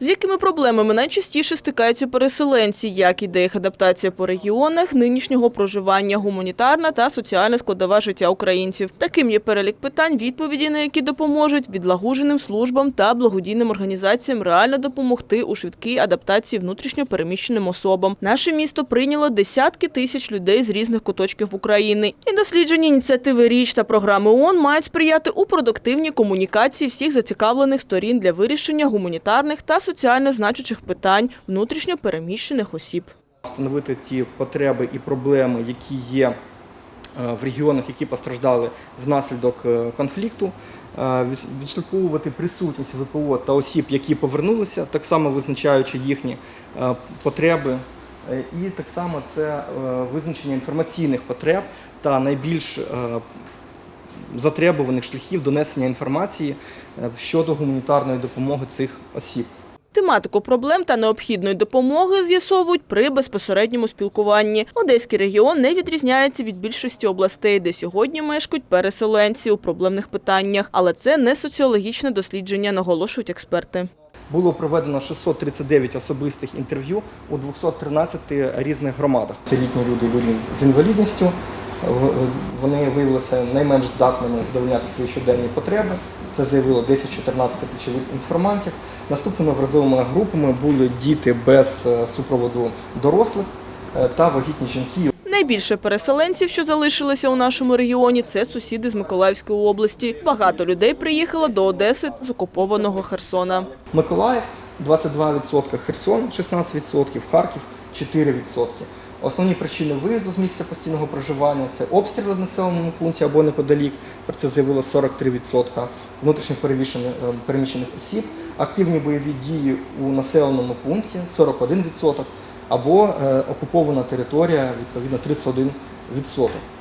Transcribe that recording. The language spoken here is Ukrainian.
З якими проблемами найчастіше стикаються переселенці, як іде їх адаптація по регіонах, нинішнього проживання, гуманітарна та соціальна складова життя українців. Таким є перелік питань, відповіді на які допоможуть відлагуженим службам та благодійним організаціям реально допомогти у швидкій адаптації внутрішньо переміщеним особам. Наше місто прийняло десятки тисяч людей з різних куточків України. І досліджені ініціативи річ та програми ООН мають сприяти у продуктивній комунікації всіх зацікавлених сторін для вирішення гуманітарних та соціально значучих питань внутрішньо переміщених осіб. встановити ті потреби і проблеми, які є е, в регіонах, які постраждали внаслідок е, конфлікту, е, від- відшліфовувати присутність ВПО та осіб, які повернулися, так само визначаючи їхні потреби. І так само це визначення інформаційних потреб та найбільш затребуваних шляхів донесення інформації е, щодо гуманітарної допомоги цих осіб. Тематику проблем та необхідної допомоги з'ясовують при безпосередньому спілкуванні. Одеський регіон не відрізняється від більшості областей, де сьогодні мешкають переселенці у проблемних питаннях. Але це не соціологічне дослідження, наголошують експерти. Було проведено 639 особистих інтерв'ю у 213 різних громадах. Це літні люди, люди з інвалідністю. Вони виявилися найменш здатними задовольняти свої щоденні потреби. Це заявило 10-14 ключових інформантів. Наступними вразливими групами були діти без е, супроводу дорослих е, та вагітні жінки. Найбільше переселенців, що залишилися у нашому регіоні, це сусіди з Миколаївської області. Багато людей приїхало до Одеси з окупованого Херсона. Миколаїв 22%, Херсон 16%, Харків 4%. Основні причини виїзду з місця постійного проживання це обстріли в населеному пункті або неподалік. Про це заявило 43% внутрішніх переміщених, е, осіб, активні бойові дії у населеному пункті 41%, або е, окупована територія відповідно 31%.